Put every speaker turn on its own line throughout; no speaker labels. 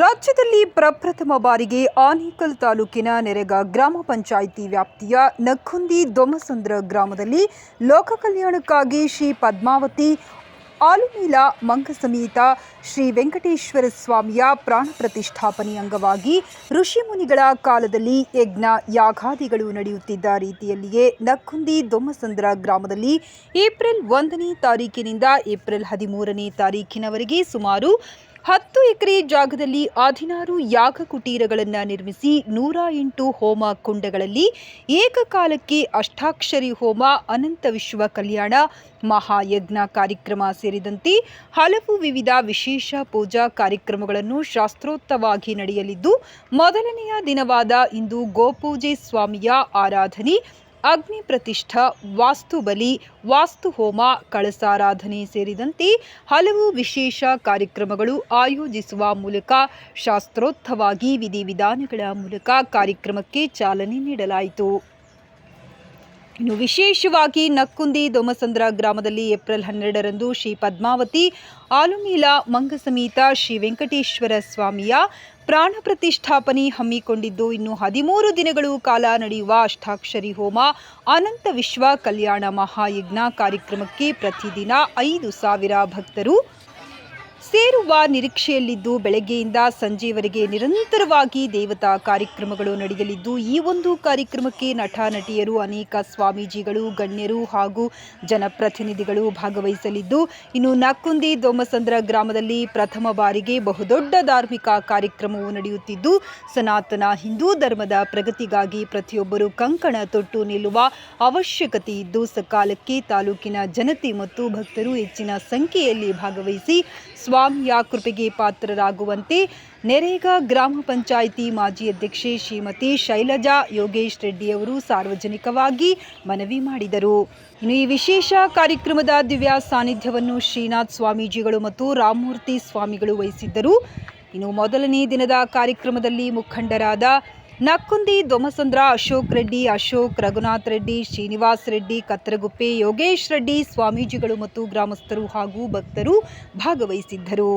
ರಾಜ್ಯದಲ್ಲಿ ಪ್ರಪ್ರಥಮ ಬಾರಿಗೆ ಆನೇಕಲ್ ತಾಲೂಕಿನ ನೆರೆಗ ಗ್ರಾಮ ಪಂಚಾಯಿತಿ ವ್ಯಾಪ್ತಿಯ ನಕ್ಕುಂದಿ ದೊಮಸಂದ್ರ ಗ್ರಾಮದಲ್ಲಿ ಲೋಕ ಕಲ್ಯಾಣಕ್ಕಾಗಿ ಶ್ರೀ ಪದ್ಮಾವತಿ ಮಂಗ ಸಮೇತ ಶ್ರೀ ವೆಂಕಟೇಶ್ವರ ಸ್ವಾಮಿಯ ಪ್ರಾಣ ಪ್ರತಿಷ್ಠಾಪನೆ ಅಂಗವಾಗಿ ಋಷಿಮುನಿಗಳ ಕಾಲದಲ್ಲಿ ಯಜ್ಞ ಯಾಗಾದಿಗಳು ನಡೆಯುತ್ತಿದ್ದ ರೀತಿಯಲ್ಲಿಯೇ ನಕ್ಕುಂದಿ ದೊಮ್ಮಸಂದ್ರ ಗ್ರಾಮದಲ್ಲಿ ಏಪ್ರಿಲ್ ಒಂದನೇ ತಾರೀಕಿನಿಂದ ಏಪ್ರಿಲ್ ಹದಿಮೂರನೇ ತಾರೀಕಿನವರೆಗೆ ಸುಮಾರು ಹತ್ತು ಎಕರೆ ಜಾಗದಲ್ಲಿ ಹದಿನಾರು ಯಾಗ ಕುಟೀರಗಳನ್ನು ನಿರ್ಮಿಸಿ ನೂರ ಎಂಟು ಹೋಮ ಕುಂಡಗಳಲ್ಲಿ ಏಕಕಾಲಕ್ಕೆ ಅಷ್ಟಾಕ್ಷರಿ ಹೋಮ ಅನಂತ ವಿಶ್ವ ಕಲ್ಯಾಣ ಮಹಾಯಜ್ಞ ಕಾರ್ಯಕ್ರಮ ಸೇರಿದಂತೆ ಹಲವು ವಿವಿಧ ವಿಶೇಷ ಪೂಜಾ ಕಾರ್ಯಕ್ರಮಗಳನ್ನು ಶಾಸ್ತ್ರೋತ್ತವಾಗಿ ನಡೆಯಲಿದ್ದು ಮೊದಲನೆಯ ದಿನವಾದ ಇಂದು ಗೋಪೂಜೆ ಸ್ವಾಮಿಯ ಆರಾಧನೆ ಅಗ್ನಿ ಪ್ರತಿಷ್ಠಾ ವಾಸ್ತುಬಲಿ ಬಲಿ ವಾಸ್ತು ಹೋಮ ಕಳಸಾರಾಧನೆ ಸೇರಿದಂತೆ ಹಲವು ವಿಶೇಷ ಕಾರ್ಯಕ್ರಮಗಳು ಆಯೋಜಿಸುವ ಮೂಲಕ ಶಾಸ್ತ್ರೋತ್ತವಾಗಿ ವಿಧಿವಿಧಾನಗಳ ಮೂಲಕ ಕಾರ್ಯಕ್ರಮಕ್ಕೆ ಚಾಲನೆ ನೀಡಲಾಯಿತು ಇನ್ನು ವಿಶೇಷವಾಗಿ ನಕ್ಕುಂದಿ ದೊಮಸಂದ್ರ ಗ್ರಾಮದಲ್ಲಿ ಏಪ್ರಿಲ್ ಹನ್ನೆರಡರಂದು ಶ್ರೀ ಪದ್ಮಾವತಿ ಮಂಗ ಸಮೇತ ಶ್ರೀ ವೆಂಕಟೇಶ್ವರ ಸ್ವಾಮಿಯ ಪ್ರಾಣ ಪ್ರತಿಷ್ಠಾಪನೆ ಹಮ್ಮಿಕೊಂಡಿದ್ದು ಇನ್ನು ಹದಿಮೂರು ದಿನಗಳು ಕಾಲ ನಡೆಯುವ ಅಷ್ಟಾಕ್ಷರಿ ಹೋಮ ಅನಂತ ವಿಶ್ವ ಕಲ್ಯಾಣ ಮಹಾಯಜ್ಞ ಕಾರ್ಯಕ್ರಮಕ್ಕೆ ಪ್ರತಿದಿನ ಐದು ಸಾವಿರ ಭಕ್ತರು ಸೇರುವ ನಿರೀಕ್ಷೆಯಲ್ಲಿದ್ದು ಬೆಳಗ್ಗೆಯಿಂದ ಸಂಜೆವರೆಗೆ ನಿರಂತರವಾಗಿ ದೇವತಾ ಕಾರ್ಯಕ್ರಮಗಳು ನಡೆಯಲಿದ್ದು ಈ ಒಂದು ಕಾರ್ಯಕ್ರಮಕ್ಕೆ ನಟ ನಟಿಯರು ಅನೇಕ ಸ್ವಾಮೀಜಿಗಳು ಗಣ್ಯರು ಹಾಗೂ ಜನಪ್ರತಿನಿಧಿಗಳು ಭಾಗವಹಿಸಲಿದ್ದು ಇನ್ನು ನಕ್ಕುಂದಿ ದೊಮ್ಮಸಂದ್ರ ಗ್ರಾಮದಲ್ಲಿ ಪ್ರಥಮ ಬಾರಿಗೆ ಬಹುದೊಡ್ಡ ಧಾರ್ಮಿಕ ಕಾರ್ಯಕ್ರಮವು ನಡೆಯುತ್ತಿದ್ದು ಸನಾತನ ಹಿಂದೂ ಧರ್ಮದ ಪ್ರಗತಿಗಾಗಿ ಪ್ರತಿಯೊಬ್ಬರು ಕಂಕಣ ತೊಟ್ಟು ನಿಲ್ಲುವ ಅವಶ್ಯಕತೆ ಇದ್ದು ಸಕಾಲಕ್ಕೆ ತಾಲೂಕಿನ ಜನತೆ ಮತ್ತು ಭಕ್ತರು ಹೆಚ್ಚಿನ ಸಂಖ್ಯೆಯಲ್ಲಿ ಭಾಗವಹಿಸಿ ಸ್ವಾಮಿಯ ಕೃಪೆಗೆ ಪಾತ್ರರಾಗುವಂತೆ ನೆರೇಗಾ ಗ್ರಾಮ ಪಂಚಾಯಿತಿ ಮಾಜಿ ಅಧ್ಯಕ್ಷೆ ಶ್ರೀಮತಿ ಶೈಲಜಾ ಯೋಗೇಶ್ ರೆಡ್ಡಿಯವರು ಸಾರ್ವಜನಿಕವಾಗಿ ಮನವಿ ಮಾಡಿದರು ಇನ್ನು ಈ ವಿಶೇಷ ಕಾರ್ಯಕ್ರಮದ ದಿವ್ಯ ಸಾನ್ನಿಧ್ಯವನ್ನು ಶ್ರೀನಾಥ್ ಸ್ವಾಮೀಜಿಗಳು ಮತ್ತು ರಾಮಮೂರ್ತಿ ಸ್ವಾಮಿಗಳು ವಹಿಸಿದ್ದರು ಇನ್ನು ಮೊದಲನೇ ದಿನದ ಕಾರ್ಯಕ್ರಮದಲ್ಲಿ ಮುಖಂಡರಾದ ನಕ್ಕುಂದಿ ದೊಮಸಂದ್ರ ಅಶೋಕ್ ರೆಡ್ಡಿ ಅಶೋಕ್ ರಘುನಾಥ್ ರೆಡ್ಡಿ ಶ್ರೀನಿವಾಸ್ ರೆಡ್ಡಿ ಕತ್ತರಗುಪ್ಪೆ ಯೋಗೇಶ್ ರೆಡ್ಡಿ ಸ್ವಾಮೀಜಿಗಳು ಮತ್ತು ಗ್ರಾಮಸ್ಥರು ಹಾಗೂ ಭಕ್ತರು ಭಾಗವಹಿಸಿದ್ದರು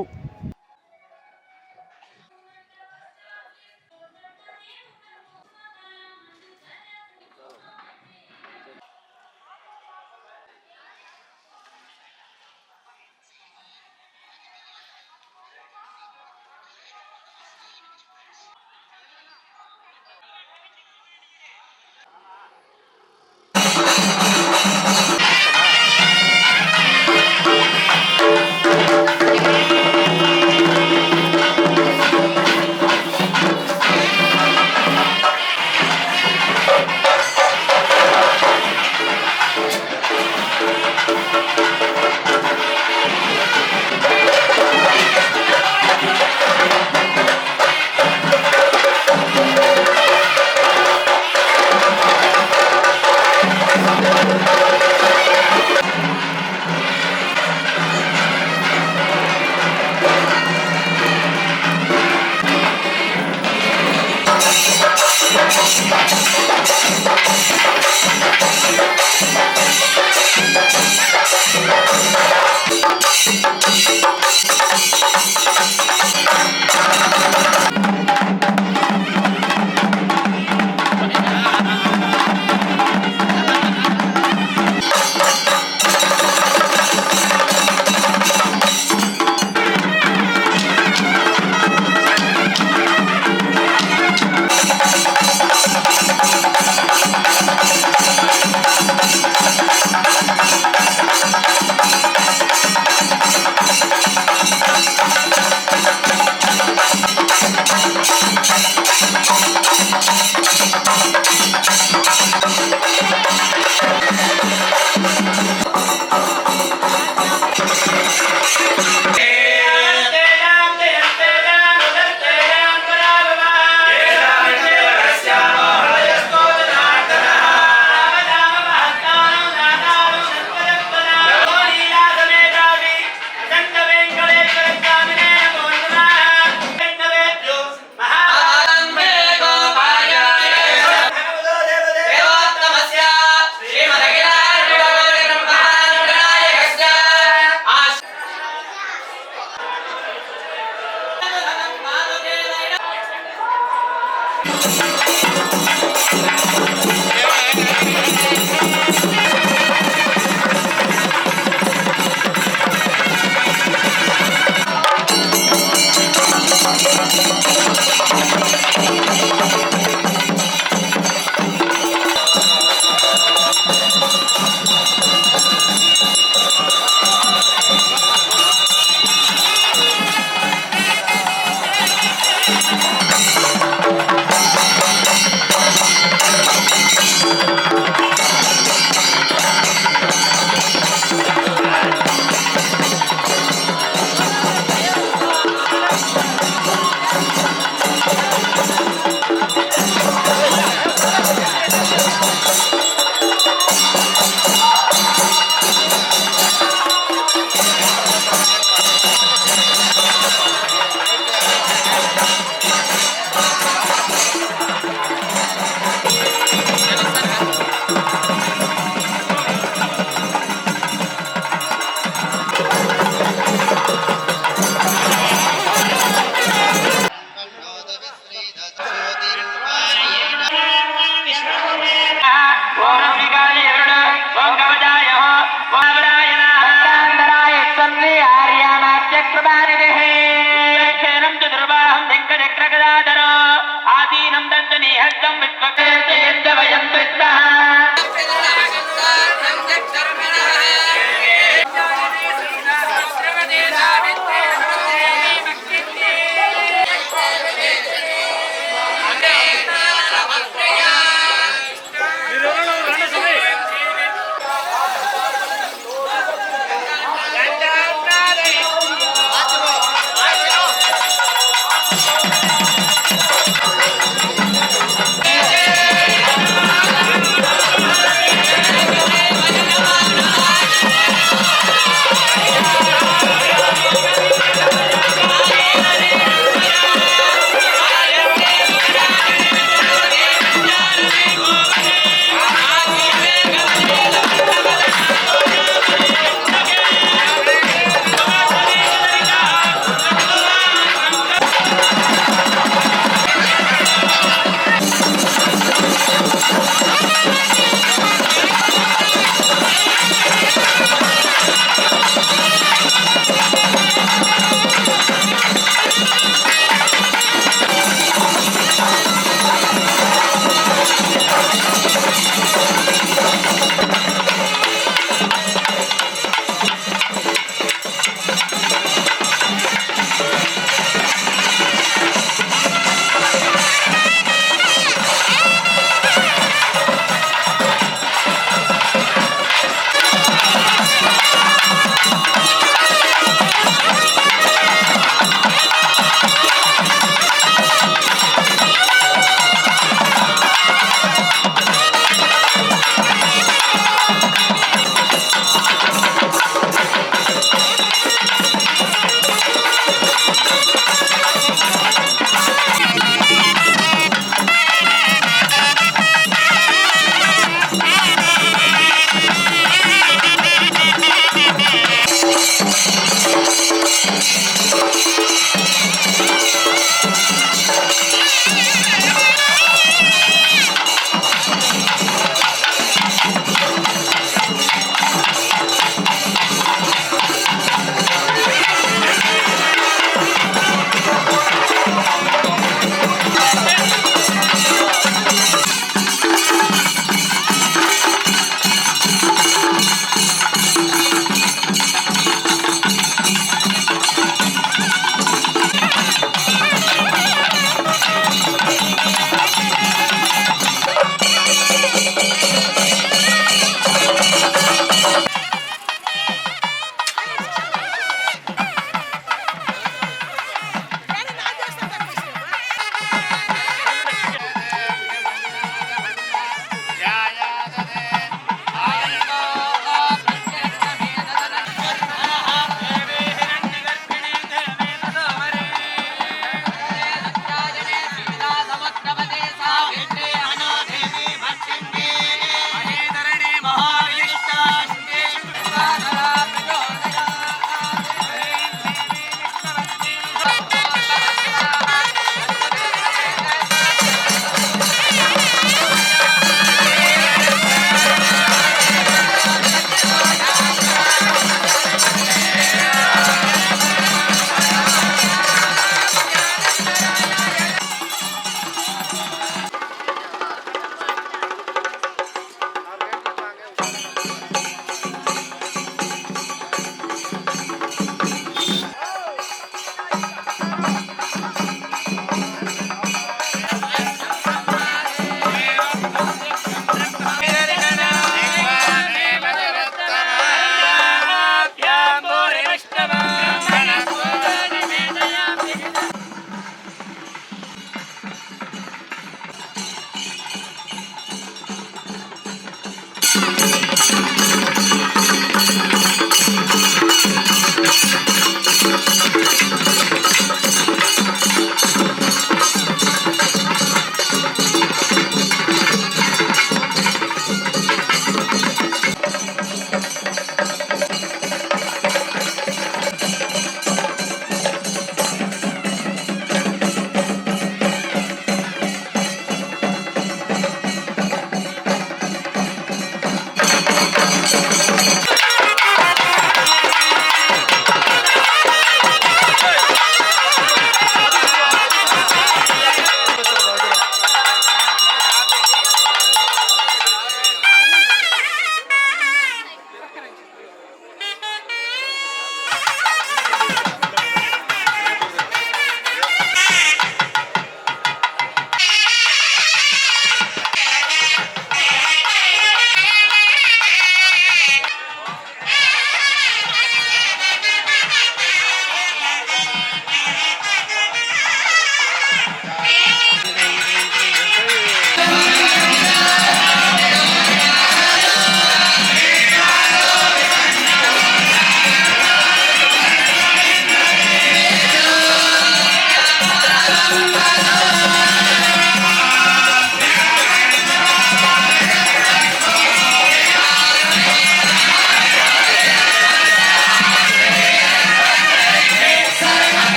Thank you.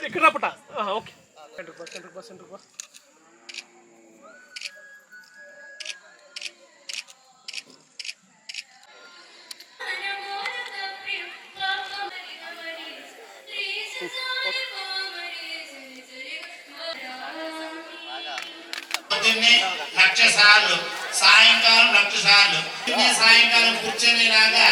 ఇక్కడ ఇక్కడ రాపట okay center bus center bus center bus లక్షసార్లు సాయంకాలం లక్షసార్లు సాయంకాలం కూర్చునేలాగా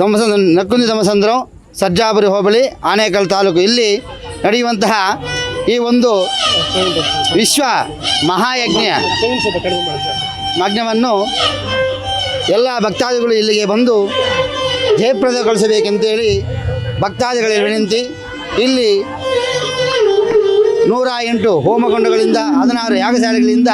ಧಮ್ಮಸಂದ್ರ ನಕ್ಕುಂದಿ ದೊಮ್ಮಸಂದ್ರ ಸರ್ಜಾಪುರಿ ಹೋಬಳಿ ಆನೇಕಲ್ ತಾಲೂಕು ಇಲ್ಲಿ ನಡೆಯುವಂತಹ ಈ ಒಂದು ವಿಶ್ವ ಮಹಾಯಜ್ಞ ಯಜ್ಞವನ್ನು ಎಲ್ಲ ಭಕ್ತಾದಿಗಳು ಇಲ್ಲಿಗೆ ಬಂದು ಹೇಳಿ ಭಕ್ತಾದಿಗಳ ವಿನಂತಿ ಇಲ್ಲಿ ನೂರ ಎಂಟು ಹೋಮಗೊಂಡಗಳಿಂದ ಹದಿನಾರು ಯಾಗಶಾಲೆಗಳಿಂದ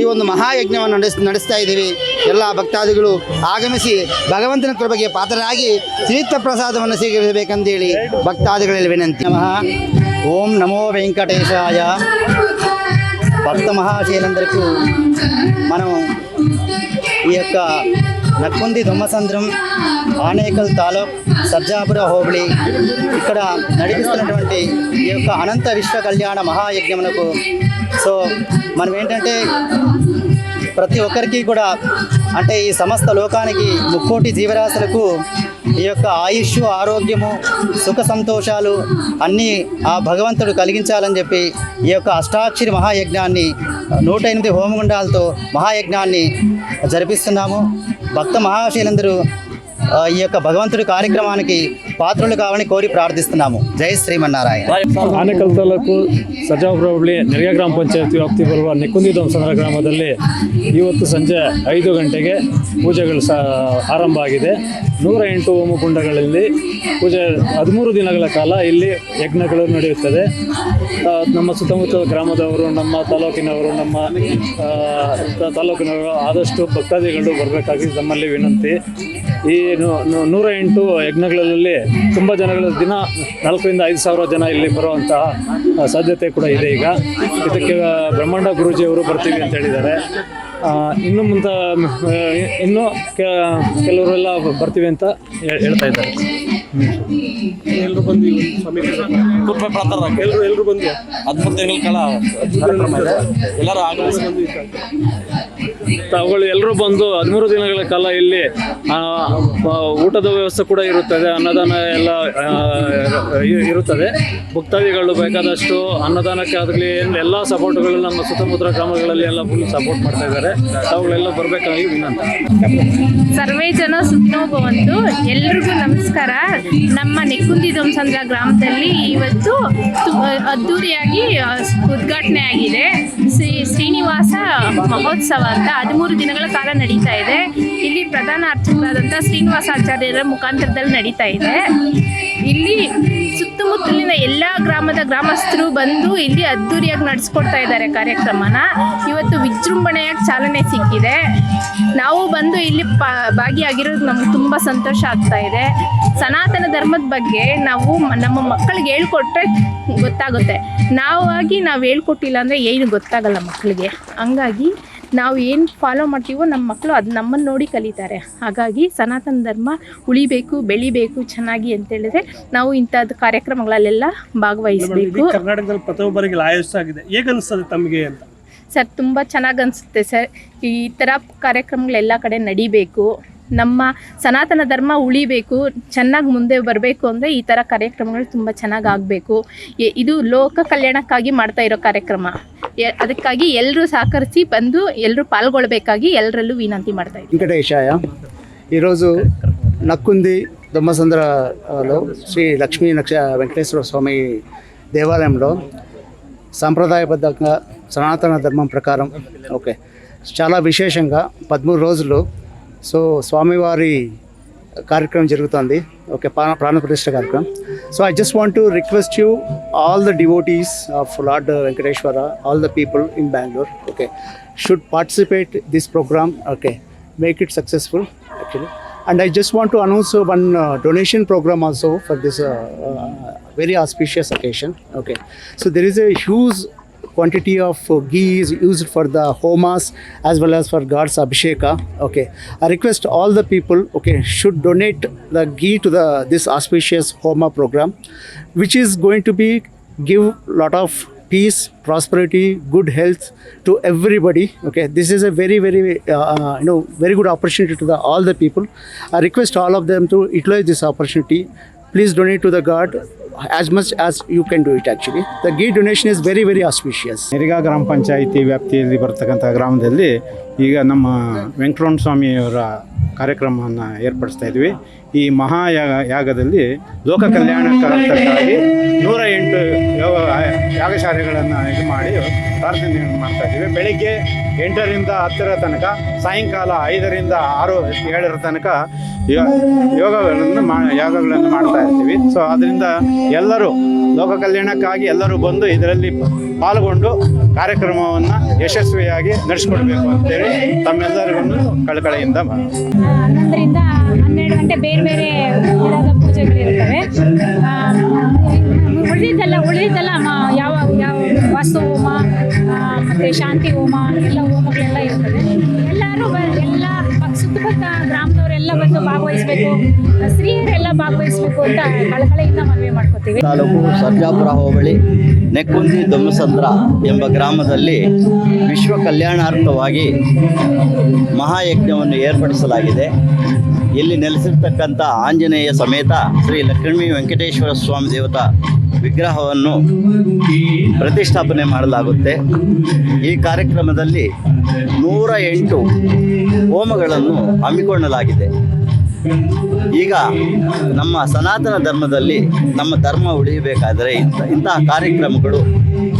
ಈ ಒಂದು ಮಹಾಯಜ್ಞವನ್ನು ನಡೆಸ್ ನಡೆಸ್ತಾ ಇದ್ದೀವಿ ಎಲ್ಲ ಭಕ್ತಾದಿಗಳು ಆಗಮಿಸಿ ಭಗವಂತನ ಕೃಪೆಗೆ ಪಾತ್ರರಾಗಿ ತೀರ್ಥ ಪ್ರಸಾದವನ್ನು ಸ್ವೀಕರಿಸಬೇಕಂತೇಳಿ ಭಕ್ತಾದಿಗಳಲ್ಲಿ ವಿನಂತಿ ನಮಃ ಓಂ ನಮೋ ವೆಂಕಟೇಶಾಯ ಭಕ್ತ మహాశైలందరికీ మనం ಈ యొక్క నక్కుంది ಆನೇಕಲ್ ఆనేకల్ తాలూక్ సర్జాపుర ಹೋಬಳಿ ఇక్కడ నడిపిస్తున్నటువంటి ఈ యొక్క అనంత విశ్వ కళ్యాణ సో మనం ఏంటంటే ప్రతి ఒక్కరికి కూడా అంటే ఈ సమస్త లోకానికి ముక్కోటి జీవరాశులకు ఈ యొక్క ఆయుష్ ఆరోగ్యము సుఖ సంతోషాలు అన్నీ ఆ భగవంతుడు కలిగించాలని చెప్పి ఈ యొక్క అష్టాక్షరి మహాయజ్ఞాన్ని నూట ఎనిమిది హోమగుండాలతో మహాయజ్ఞాన్ని జరిపిస్తున్నాము భక్త మహాశీలందరూ ఈ యొక్క భగవంతుడి కార్యక్రమానికి పాత్రలు కావాలని కోరి ప్రార్థిస్తున్నాము జై శ్రీమన్నారాయణ
ಆನೇಕಲ್ ತಾಲೂಕು ಸಜಾಪುರ ಹೋಬಳಿ ಗ್ರಾಮ ಪಂಚಾಯಿತಿ ವ್ಯಾಪ್ತಿ ಬರುವ ನಿಕುಂದಿ ಗ್ರಾಮದಲ್ಲಿ ಇವತ್ತು ಸಂಜೆ ಐದು ಗಂಟೆಗೆ ಪೂಜೆಗಳು ಸ ಆರಂಭ ಆಗಿದೆ ನೂರ ಎಂಟು ಹೋಮಕುಂಡಗಳಲ್ಲಿ ಪೂಜೆ ಹದಿಮೂರು ದಿನಗಳ ಕಾಲ ಇಲ್ಲಿ ಯಜ್ಞಗಳು ನಡೆಯುತ್ತದೆ ನಮ್ಮ ಸುತ್ತಮುತ್ತ ಗ್ರಾಮದವರು ನಮ್ಮ ತಾಲೂಕಿನವರು ನಮ್ಮ ತಾಲೂಕಿನವರು ಆದಷ್ಟು ಭಕ್ತಾದಿಗಳು ಬರಬೇಕಾಗಿ ನಮ್ಮಲ್ಲಿ ವಿನಂತಿ ಈ ನೂರ ಎಂಟು ಯಜ್ಞಗಳಲ್ಲಿ ತುಂಬ ಜನಗಳು ದಿನ ನಾಲ್ಕರಿಂದ ಐದು ಸಾವಿರ ಜನ ಇಲ್ಲಿ ಬರುವಂತಹ ಸಾಧ್ಯತೆ ಕೂಡ ಇದೆ ಈಗ ಇದಕ್ಕೆ ಬ್ರಹ್ಮಾಂಡ ಅವರು ಬರ್ತೀವಿ ಅಂತ ಹೇಳಿದ್ದಾರೆ ಇನ್ನು ಮುಂತ ಇನ್ನೂ ಕೆಲವರೆಲ್ಲ ಬರ್ತೀವಿ ಅಂತ ಹೇಳ್ತಾ ಇದ್ದಾರೆ
ಎಲ್ಲರೂ ಬಂದು ಎಲ್ಲರೂ ಎಲ್ಲರೂ ಬಂದು ಎಲ್ಲರೂ ಆಗಮಿಸಿ ತಾವುಗಳು ಎಲ್ಲರೂ ಬಂದು ಹದಿಮೂರು ದಿನಗಳ ಕಾಲ ಇಲ್ಲಿ ಊಟದ ವ್ಯವಸ್ಥೆ ಕೂಡ ಇರುತ್ತದೆ ಅನ್ನದಾನ ಎಲ್ಲ ಇರುತ್ತದೆ ಭಕ್ತಾದಿಗಳು ಬೇಕಾದಷ್ಟು ಅನ್ನದಾನಕ್ಕೆ ಆಗಲಿ ಎಲ್ಲ ಸಪೋರ್ಟ್ಗಳು ನಮ್ಮ ಸುತ್ತಮುತ್ತ ಗ್ರಾಮಗಳಲ್ಲಿ ಎಲ್ಲ ಫುಲ್ ಸಪೋರ್ಟ್ ಮಾಡ್ತಾ ಇದ್ದಾರೆ ತಾವುಗಳೆಲ್ಲ ಬರಬೇಕಾಗಿ ವಿನಂತಿ
ಸರ್ವೇ ಜನ ಸುತ್ತೋ ಎಲ್ಲರಿಗೂ ಎಲ್ರಿಗೂ ನಮಸ್ಕಾರ ನಮ್ಮ ನೆಕ್ಕುಂದಿ ಧ್ವಂಸಂದ್ರ ಗ್ರಾಮದಲ್ಲಿ ಇವತ್ತು ಅದ್ದೂರಿಯಾಗಿ ಉದ್ಘಾಟನೆ ಆಗಿದೆ ಶ್ರೀ ಶ್ರೀನಿವಾಸ ಮಹೋತ್ಸವ ಅಂತ ಅದು ಮೂರು ದಿನಗಳ ಕಾಲ ನಡೀತಾ ಇದೆ ಇಲ್ಲಿ ಪ್ರಧಾನ ಶ್ರೀನಿವಾಸ ಆಚಾರ್ಯರ ಮುಖಾಂತರದಲ್ಲಿ ನಡೀತಾ ಇದೆ ಇಲ್ಲಿ ಸುತ್ತಮುತ್ತಲಿನ ಎಲ್ಲ ಗ್ರಾಮದ ಗ್ರಾಮಸ್ಥರು ಬಂದು ಇಲ್ಲಿ ಅದ್ದೂರಿಯಾಗಿ ನಡೆಸ್ಕೊಡ್ತಾ ಇದ್ದಾರೆ ಕಾರ್ಯಕ್ರಮನ ಇವತ್ತು ವಿಜೃಂಭಣೆಯಾಗಿ ಚಾಲನೆ ಸಿಕ್ಕಿದೆ ನಾವು ಬಂದು ಇಲ್ಲಿ ಭಾಗಿಯಾಗಿರೋದು ನಮ್ಗೆ ತುಂಬ ಸಂತೋಷ ಆಗ್ತಾ ಇದೆ ಸನಾತನ ಧರ್ಮದ ಬಗ್ಗೆ ನಾವು ನಮ್ಮ ಮಕ್ಕಳಿಗೆ ಹೇಳ್ಕೊಟ್ರೆ ಗೊತ್ತಾಗುತ್ತೆ ನಾವಾಗಿ ನಾವು ಹೇಳ್ಕೊಟ್ಟಿಲ್ಲ ಅಂದರೆ ಏನು ಗೊತ್ತಾಗಲ್ಲ ಮಕ್ಕಳಿಗೆ ಹಂಗಾಗಿ ನಾವು ಏನು ಫಾಲೋ ಮಾಡ್ತೀವೋ ನಮ್ಮ ಮಕ್ಕಳು ಅದು ನಮ್ಮನ್ನು ನೋಡಿ ಕಲಿತಾರೆ ಹಾಗಾಗಿ ಸನಾತನ ಧರ್ಮ ಉಳಿಬೇಕು ಬೆಳಿಬೇಕು ಚೆನ್ನಾಗಿ ಹೇಳಿದ್ರೆ ನಾವು ಇಂಥದ್ದು ಕಾರ್ಯಕ್ರಮಗಳಲ್ಲೆಲ್ಲ ಭಾಗವಹಿಸಬೇಕು ಕರ್ನಾಟಕದಲ್ಲಿ ಆಗಿದೆ ಹೇಗೆ ಅನಿಸ್ತದೆ ತಮಗೆ ಅಂತ ಸರ್ ತುಂಬ ಚೆನ್ನಾಗಿ ಅನಿಸುತ್ತೆ ಸರ್ ಈ ಥರ ಕಾರ್ಯಕ್ರಮಗಳೆಲ್ಲ ಕಡೆ ನಡಿಬೇಕು ನಮ್ಮ ಸನಾತನ ಧರ್ಮ ಉಳಿಬೇಕು ಚೆನ್ನಾಗಿ ಮುಂದೆ ಬರಬೇಕು ಅಂದರೆ ಈ ಥರ ಕಾರ್ಯಕ್ರಮಗಳು ತುಂಬ ಚೆನ್ನಾಗಿ ಆಗಬೇಕು ಇದು ಲೋಕ ಕಲ್ಯಾಣಕ್ಕಾಗಿ ಮಾಡ್ತಾ ಇರೋ ಕಾರ್ಯಕ್ರಮ ಅದಕ್ಕಾಗಿ ಎಲ್ಲರೂ ಸಹಕರಿಸಿ ಬಂದು ಎಲ್ಲರೂ ಪಾಲ್ಗೊಳ್ಬೇಕಾಗಿ ಎಲ್ಲರಲ್ಲೂ ವಿನಂತಿ ಮಾಡ್ತಾ ಇದ್ದೀವಿ
ವೆಂಕಟೇಶಾಯ ಈರೋಜು ನಕ್ಕುಂದಿ దొమ్మసంద్రలో ಶ್ರೀ ಲಕ್ಷ್ಮೀ ನಕ್ಷ ವೆಂಕಟೇಶ್ವರ ಸ್ವಾಮಿ ದೇವಾಲಯಂಲೋ ಸಂಪ್ರದಾಯಬದ್ಧ ಸನಾತನ ಧರ್ಮ ಪ್ರಕಾರ ಓಕೆ ಚಾಲಾ ವಿಶೇಷಂಗ ಪದ್ಮೂರು ರೋಜಲು సో స్వామివారి కార్యక్రమం జరుగుతుంది ఓకే ప్రాణ ప్రతిష్ట కార్యక్రమం so I just want to request you all the devotees of Lord Venkateswara all the people in Bengaluru okay should participate this programme okay make it successful actually and I just want to announce one donation programme also for this very auspicious occasion okay so there is a huge quantity of uh, ghee is used for the homas as well as for God's Abhisheka. Okay, I request all the people, okay, should donate the ghee to the this auspicious Homa program, which is going to be give lot of peace, prosperity, good health to everybody. Okay, this is a very, very, uh, uh you know, very good opportunity to the, all the people. I request all of them to utilize this opportunity. Please donate to the God. As much as you can do it actually the ghee donation is very very auspicious
Neriga ಗ್ರಾಮ ಪಂಚಾಯಿತಿ ವ್ಯಾಪ್ತಿಯಲ್ಲಿ ಬರ್ತಕ್ಕಂಥ ಗ್ರಾಮದಲ್ಲಿ ಈಗ ನಮ್ಮ ವೆಂಕಟರಮಣ ಸ್ವಾಮಿಯವರ ಕಾರ್ಯಕ್ರಮವನ್ನು ಏರ್ಪಡಿಸ್ತಾ ಇದ್ವಿ ಈ ಮಹಾಯಾಗ ಯಾಗದಲ್ಲಿ ಲೋಕ ಕಲ್ಯಾಣಕ್ಕಾಗಿ ನೂರ ಎಂಟು ಯೋಗ ಯಾಗಶಾಲೆಗಳನ್ನು ಇದು ಮಾಡಿ ಪ್ರಾರ್ಥನೆಯನ್ನು ಮಾಡ್ತಾ ಇದ್ದೀವಿ ಬೆಳಗ್ಗೆ ಎಂಟರಿಂದ ಹತ್ತರ ತನಕ ಸಾಯಂಕಾಲ ಐದರಿಂದ ಆರು ಏಳರ ತನಕ ಯೋಗಗಳನ್ನು ಮಾ ಯಾಗಗಳನ್ನು ಮಾಡ್ತಾ ಇರ್ತೀವಿ ಸೊ ಅದರಿಂದ ಎಲ್ಲರೂ ಲೋಕ ಕಲ್ಯಾಣಕ್ಕಾಗಿ ಎಲ್ಲರೂ ಬಂದು ಇದರಲ್ಲಿ ಪಾಲ್ಗೊಂಡು ಕಾರ್ಯಕ್ರಮವನ್ನು ಯಶಸ್ವಿಯಾಗಿ ನಡೆಸ್ಕೊಡ್ಬೇಕು ಅಂತೇಳಿ ತಮ್ಮೆಲ್ಲರಿಗೂ ಕಳಕಳಿಯಿಂದ
ಗಂಟೆ ಬೇರೆ ಬೇರೆ ವಿಧದ ಪೂಜೆಗಳಿರ್ತವೆ ಉಳಿದಿದ್ದೆಲ್ಲ ಉಳಿದಿದ್ದೆಲ್ಲ ಯಾವ ಯಾವ ವಾಸ್ತು ಹೋಮ ಮತ್ತು ಶಾಂತಿ ಹೋಮ ಎಲ್ಲ ಹೋಮಗಳೆಲ್ಲ ಇರ್ತದೆ ಎಲ್ಲರೂ ಎಲ್ಲ ಸುತ್ತಮುತ್ತ ಗ್ರಾಮದವರೆಲ್ಲ ಬಂದು ಭಾಗವಹಿಸಬೇಕು ಸ್ತ್ರೀಯರೆಲ್ಲ ಭಾಗವಹಿಸಬೇಕು ಅಂತ ಕಳಕಳೆಯಿಂದ ಮನವಿ ಮಾಡ್ಕೋತೀವಿ
ತಾಲೂಕು ಸರ್ಜಾಪುರ ಹೋಬಳಿ ನೆಕ್ಕುಂದಿ ದೊಮ್ಮಸಂದ್ರ ಎಂಬ ಗ್ರಾಮದಲ್ಲಿ ವಿಶ್ವ ಕಲ್ಯಾಣಾರ್ಥವಾಗಿ ಮಹಾಯಜ್ಞವನ್ನು ಏರ್ಪಡಿಸಲಾಗಿದೆ ಇಲ್ಲಿ ನೆಲೆಸಿರ್ತಕ್ಕಂಥ ಆಂಜನೇಯ ಸಮೇತ ಶ್ರೀ ಲಕ್ಷ್ಮೀ ವೆಂಕಟೇಶ್ವರ ಸ್ವಾಮಿ ದೇವತಾ ವಿಗ್ರಹವನ್ನು ಪ್ರತಿಷ್ಠಾಪನೆ ಮಾಡಲಾಗುತ್ತೆ ಈ ಕಾರ್ಯಕ್ರಮದಲ್ಲಿ ನೂರ ಎಂಟು ಹೋಮಗಳನ್ನು ಹಮ್ಮಿಕೊಳ್ಳಲಾಗಿದೆ ಈಗ ನಮ್ಮ ಸನಾತನ ಧರ್ಮದಲ್ಲಿ ನಮ್ಮ ಧರ್ಮ ಉಳಿಯಬೇಕಾದರೆ ಇಂಥ ಇಂತಹ ಕಾರ್ಯಕ್ರಮಗಳು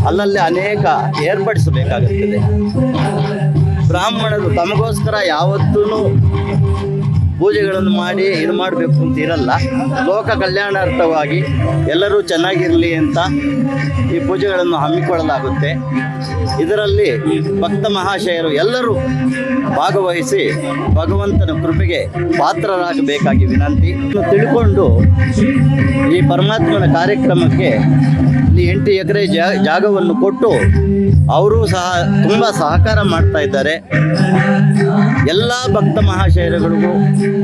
ಅಲ್ಲಲ್ಲೇ ಅನೇಕ ಏರ್ಪಡಿಸಬೇಕಾಗುತ್ತದೆ ಬ್ರಾಹ್ಮಣರು ತಮಗೋಸ್ಕರ ಯಾವತ್ತೂ ಪೂಜೆಗಳನ್ನು ಮಾಡಿ ಇದು ಮಾಡಬೇಕು ಅಂತ ಇರಲ್ಲ ಲೋಕ ಕಲ್ಯಾಣಾರ್ಥವಾಗಿ ಎಲ್ಲರೂ ಚೆನ್ನಾಗಿರಲಿ ಅಂತ ಈ ಪೂಜೆಗಳನ್ನು ಹಮ್ಮಿಕೊಳ್ಳಲಾಗುತ್ತೆ ಇದರಲ್ಲಿ ಭಕ್ತ ಮಹಾಶಯರು ಎಲ್ಲರೂ ಭಾಗವಹಿಸಿ ಭಗವಂತನ ಕೃಪೆಗೆ ಪಾತ್ರರಾಗಬೇಕಾಗಿ ವಿನಂತಿ ತಿಳ್ಕೊಂಡು ಈ ಪರಮಾತ್ಮನ ಕಾರ್ಯಕ್ರಮಕ್ಕೆ ಎಂಟು ಎಕರೆ ಜಾಗವನ್ನು ಕೊಟ್ಟು ಅವರು ಸಹ ತುಂಬ ಸಹಕಾರ ಮಾಡ್ತಾ ಇದ್ದಾರೆ ಎಲ್ಲ ಭಕ್ತ ಮಹಾಶಯರುಗಳಿಗೂ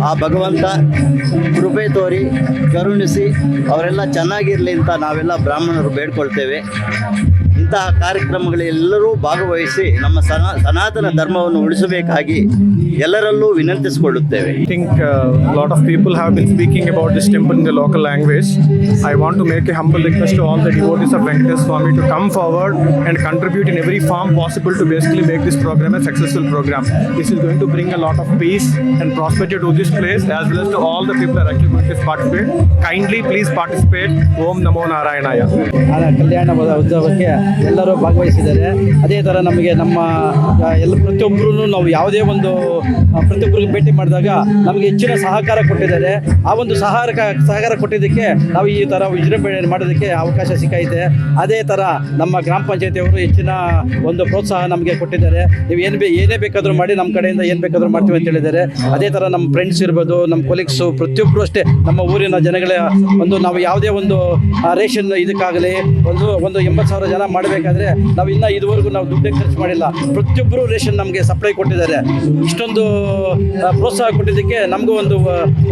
ಆ ಭಗವಂತ ಕೃಪೆ ತೋರಿ ಕರುಣಿಸಿ ಅವರೆಲ್ಲ ಚೆನ್ನಾಗಿರಲಿ ಅಂತ ನಾವೆಲ್ಲ ಬ್ರಾಹ್ಮಣರು ಬೇಡ್ಕೊಳ್ತೇವೆ ಇಂತಹ ಕಾರ್ಯಕ್ರಮಗಳೆಲ್ಲರೂ ಭಾಗವಹಿಸಿ ನಮ್ಮ ಸನಾ ಸನಾತನ ಧರ್ಮವನ್ನು ಉಳಿಸಬೇಕಾಗಿ ಎಲ್ಲರಲ್ಲೂ ವಿನಂತಿಸಿಕೊಳ್ಳುತ್ತೇವೆ
I think lot of people have been speaking about this temple in the local language I want to make a humble request to all the devotees of Venkatesh Swami to come forward and contribute in every form possible to basically make this programme a successful programme this is going to bring a lot of peace and prospect to this place as well as to all the people are are actually going participate kindly please participate ಓಂ ನಮೋ Namo
ಕಲ್ಯಾಣ ಉತ್ಸವಕ್ಕೆ ಎಲ್ಲರೂ ಭಾಗವಹಿಸಿದ್ದಾರೆ ಅದೇ ಥರ ನಮಗೆ ನಮ್ಮ ಎಲ್ಲ ಪ್ರತಿಯೊಬ್ಬರೂ ನಾವು ಯಾವುದೇ ಒಂದು ಪ್ರತಿಯೊಬ್ಬರಿಗೆ ಭೇಟಿ ಮಾಡಿದಾಗ ನಮಗೆ ಹೆಚ್ಚಿನ ಸಹಕಾರ ಕೊಟ್ಟಿದ್ದಾರೆ ಆ ಒಂದು ಸಹಕಾರ ಸಹಕಾರ ಕೊಟ್ಟಿದ್ದಕ್ಕೆ ನಾವು ಈ ಥರ ವಿಜೃಂಭಣೆ ಮಾಡೋದಕ್ಕೆ ಅವಕಾಶ ಸಿಕ್ಕೈತೆ ಅದೇ ಥರ ನಮ್ಮ ಗ್ರಾಮ ಪಂಚಾಯತಿಯವರು ಹೆಚ್ಚಿನ ಒಂದು ಪ್ರೋತ್ಸಾಹ ನಮಗೆ ಕೊಟ್ಟಿದ್ದಾರೆ ನೀವು ಏನು ಬೇ ಏನೇ ಬೇಕಾದರೂ ಮಾಡಿ ನಮ್ಮ ಕಡೆಯಿಂದ ಏನು ಬೇಕಾದರೂ ಮಾಡ್ತೀವಿ ಅಂತ ಹೇಳಿದ್ದಾರೆ ಅದೇ ಥರ ನಮ್ಮ ಫ್ರೆಂಡ್ಸ್ ಇರ್ಬೋದು ನಮ್ಮ ಕೊಲೀಗ್ಸು ಪ್ರತಿಯೊಬ್ಬರು ಅಷ್ಟೇ ನಮ್ಮ ಊರಿನ ಜನಗಳೇ ಒಂದು ನಾವು ಯಾವುದೇ ಒಂದು ರೇಷನ್ ಇದಕ್ಕಾಗಲಿ ಒಂದು ಒಂದು ಎಂಬತ್ತು ಸಾವಿರ ಜನ ಮಾಡಿದ ನಾವು ಇನ್ನ ಇದುವರೆಗೂ ನಾವು ದುಡ್ಡೇ ಖರ್ಚು ಮಾಡಿಲ್ಲ ಪ್ರತಿಯೊಬ್ಬರು ರೇಷನ್ ನಮಗೆ ಸಪ್ಲೈ ಕೊಟ್ಟಿದ್ದಾರೆ ಇಷ್ಟೊಂದು ಪ್ರೋತ್ಸಾಹ ಕೊಟ್ಟಿದ್ದಕ್ಕೆ ನಮಗೂ ಒಂದು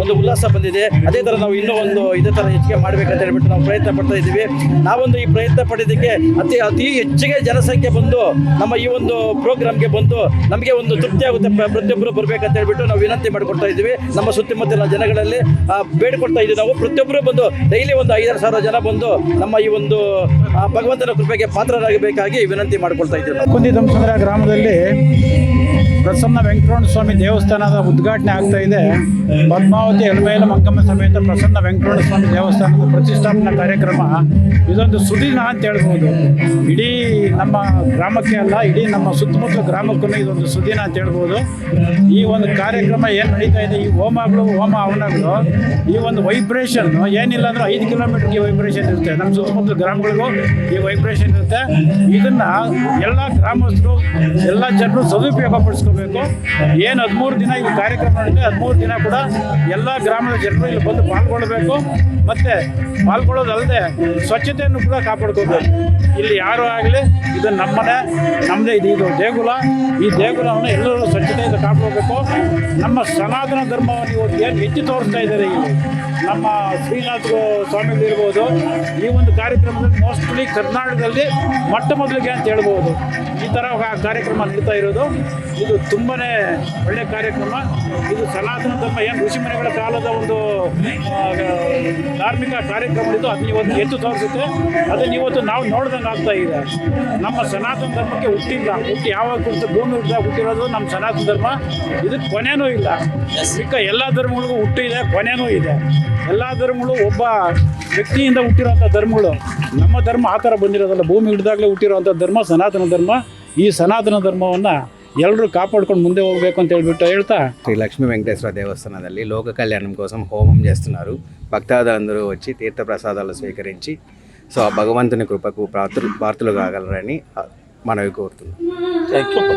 ಒಂದು ಉಲ್ಲಾಸ ಬಂದಿದೆ ಅದೇ ಥರ ನಾವು ಇನ್ನೂ ಒಂದು ಇದೇ ಥರ ಹೆಚ್ಚಿಗೆ ಮಾಡಬೇಕಂತ ಹೇಳ್ಬಿಟ್ಟು ನಾವು ಪ್ರಯತ್ನ ಪಡ್ತಾ ಇದ್ದೀವಿ ನಾವೊಂದು ಈ ಪ್ರಯತ್ನ ಪಡೆದಕ್ಕೆ ಅತಿ ಅತಿ ಹೆಚ್ಚಿಗೆ ಜನಸಂಖ್ಯೆ ಬಂದು ನಮ್ಮ ಈ ಒಂದು ಪ್ರೋಗ್ರಾಮ್ಗೆ ಬಂದು ನಮಗೆ ಒಂದು ತೃಪ್ತಿ ಆಗುತ್ತೆ ಪ್ರತಿಯೊಬ್ಬರು ಬರಬೇಕಂತ ಹೇಳ್ಬಿಟ್ಟು ನಾವು ವಿನಂತಿ ಮಾಡಿಕೊಡ್ತಾ ಇದ್ದೀವಿ ನಮ್ಮ ಸುತ್ತಮುತ್ತಲಿನ ಜನಗಳಲ್ಲಿ ಬೇಡ್ಕೊಡ್ತಾ ಇದ್ದೀವಿ ನಾವು ಪ್ರತಿಯೊಬ್ಬರು ಬಂದು ಡೈಲಿ ಒಂದು ಐದಾರು ಸಾವಿರ ಜನ ಬಂದು ನಮ್ಮ ಈ ಒಂದು ಭಗವಂತನ ಕೃಪೆಗೆ ಪಾತ್ರ ಬೇಕಾಗಿ ವಿನಂತಿ ಮಾಡಿಕೊಳ್ತಾ
ಇದ್ದೇವೆ ಕುಂದಿ ಧಮಸಂದ್ರ ಗ್ರಾಮದಲ್ಲಿ ಪ್ರಸನ್ನ ವೆಂಕಟರಮಣ ಸ್ವಾಮಿ ದೇವಸ್ಥಾನದ ಉದ್ಘಾಟನೆ ಆಗ್ತಾ ಇದೆ ಪದ್ಮಾವತಿ ಎಳಮೇಲ ಮಂಕಮ್ಮ ಸಮೇತ ಪ್ರಸನ್ನ ವೆಂಕಟರಮಣ ಸ್ವಾಮಿ ದೇವಸ್ಥಾನದ ಪ್ರತಿಷ್ಠಾಪನಾ ಕಾರ್ಯಕ್ರಮ ಇದೊಂದು ಸುದಿನ ಅಂತ ಹೇಳ್ಬೋದು ಇಡೀ ನಮ್ಮ ಗ್ರಾಮಕ್ಕೆ ಅಲ್ಲ ಇಡೀ ನಮ್ಮ ಸುತ್ತಮುತ್ತ ಗ್ರಾಮಕ್ಕೂ ಇದೊಂದು ಸುದಿನ ಅಂತ ಹೇಳ್ಬೋದು ಈ ಒಂದು ಕಾರ್ಯಕ್ರಮ ಏನು ನಡೀತಾ ಇದೆ ಈ ಹೋಮಗಳು ಹೋಮ ಹವನಗಳು ಈ ಒಂದು ವೈಬ್ರೇಷನ್ ಏನಿಲ್ಲ ಅಂದ್ರೆ ಐದು ಕಿಲೋಮೀಟರ್ಗೆ ವೈಬ್ರೇಷನ್ ಇರುತ್ತೆ ನಮ್ಮ ಸುತ್ತಮುತ್ತ ಗ್ರಾಮಗಳಿಗೂ ಈ ವೈಬ್ರೇಷನ್ ಇರುತ್ತೆ ಆಗುತ್ತೆ ಇದನ್ನು ಎಲ್ಲ ಗ್ರಾಮಸ್ಥರು ಎಲ್ಲ ಜನರು ಸದುಪಯೋಗ ಪಡಿಸ್ಕೋಬೇಕು ಏನು ಹದಿಮೂರು ದಿನ ಇಲ್ಲಿ ಕಾರ್ಯಕ್ರಮ ನಡೆದಿದೆ ಹದಿಮೂರು ದಿನ ಕೂಡ ಎಲ್ಲ ಗ್ರಾಮದ ಜನರು ಇಲ್ಲಿ ಬಂದು ಪಾಲ್ಗೊಳ್ಬೇಕು ಮತ್ತು ಪಾಲ್ಗೊಳ್ಳೋದಲ್ಲದೆ ಸ್ವಚ್ಛತೆಯನ್ನು ಕೂಡ ಕಾಪಾಡ್ಕೋಬೇಕು ಇಲ್ಲಿ ಯಾರು ಆಗಲಿ ಇದು ನಮ್ಮನೆ ನಮ್ಮದೇ ಇದು ಇದು ದೇಗುಲ ಈ ದೇಗುಲವನ್ನು ಎಲ್ಲರೂ ಸ್ವಚ್ಛತೆಯಿಂದ ಕಾಪಾಡಬೇಕು ನಮ್ಮ ಸನಾತನ ಧರ್ಮವನ್ನು ಇವತ್ತು ಏನು ತೋರಿಸ್ತಾ ಇದ್ದಾರೆ ಇಲ್ಲಿ ನಮ್ಮ ಶ್ರೀನಾಥ ಸ್ವಾಮಿಗಳು ಇರ್ಬೋದು ಈ ಒಂದು ಕಾರ್ಯಕ್ರಮದಲ್ಲಿ ಮೋಸ್ಟ್ಲಿ ಕರ್ನಾಟಕದಲ್ಲಿ ಮೊಟ್ಟ ಮೊದಲಿಗೆ ಅಂತ ಹೇಳ್ಬೋದು ಈ ಥರ ಕಾರ್ಯಕ್ರಮ ನಡೀತಾ ಇರೋದು ಇದು ತುಂಬಾ ಒಳ್ಳೆಯ ಕಾರ್ಯಕ್ರಮ ಇದು ಸನಾತನ ಧರ್ಮ ಏನು ಮನೆಗಳ ಕಾಲದ ಒಂದು ಧಾರ್ಮಿಕ ಕಾರ್ಯಕ್ರಮ ಇದು ಅದು ಇವತ್ತು ಎದ್ದು ತೋರಿಸುತ್ತೆ ಅದನ್ನು ಇವತ್ತು ನಾವು ನೋಡ್ದಂಗೆ ಆಗ್ತಾ ಇದೆ ನಮ್ಮ ಸನಾತನ ಧರ್ಮಕ್ಕೆ ಹುಟ್ಟಿಲ್ಲ ಹುಟ್ಟಿ ಯಾವಾಗ ಕುರಿತು ಭೂಮಿ ಹುಟ್ಟಿದಾಗ ಹುಟ್ಟಿರೋದು ನಮ್ಮ ಸನಾತನ ಧರ್ಮ ಇದಕ್ಕೆ ಕೊನೆಯೂ ಇಲ್ಲ ಸಿಕ್ಕ ಎಲ್ಲ ಧರ್ಮಗಳಿಗೂ ಹುಟ್ಟಿದೆ ಕೊನೆಯೂ ಇದೆ ಎಲ್ಲ ಧರ್ಮಗಳು ಒಬ್ಬ ವ್ಯಕ್ತಿಯಿಂದ ಹುಟ್ಟಿರೋಂಥ ಧರ್ಮಗಳು ನಮ್ಮ ಧರ್ಮ ಆ ಥರ ಬಂದಿರೋದಲ್ಲ ಭೂಮಿ ಹಿಡಿದಾಗಲೇ ಹುಟ್ಟಿರೋವಂಥ ಧರ್ಮ ಸನಾತನ ಧರ್ಮ ಈ ಸನಾತನ ಧರ್ಮವನ್ನು ಎಲ್ಲರೂ ಕಾಪಾಡ್ಕೊಂಡು ಮುಂದೆ ಹೋಗಬೇಕು ಅಂತ ಹೇಳ್ಬಿಟ್ಟು ಹೇಳ್ತಾ
ಶ್ರೀ ಲಕ್ಷ್ಮೀ ವೆಂಕಟೇಶ್ವರ ದೇವಸ್ಥಾನದಲ್ಲಿ ಲೋಕ కళ్యాణం కోసం హోమం చేస్తున్నారు భక్తాదులందరూ వచ్చి తీర్థ ಸ್ವೀಕರಿಸಿ ಸೊ ಆ ಭಗವಂತನ భగవంతుని ಪ್ರಾರ್ಥ పాత్రు పాత్రలు కాగలరని ఆ, మనవి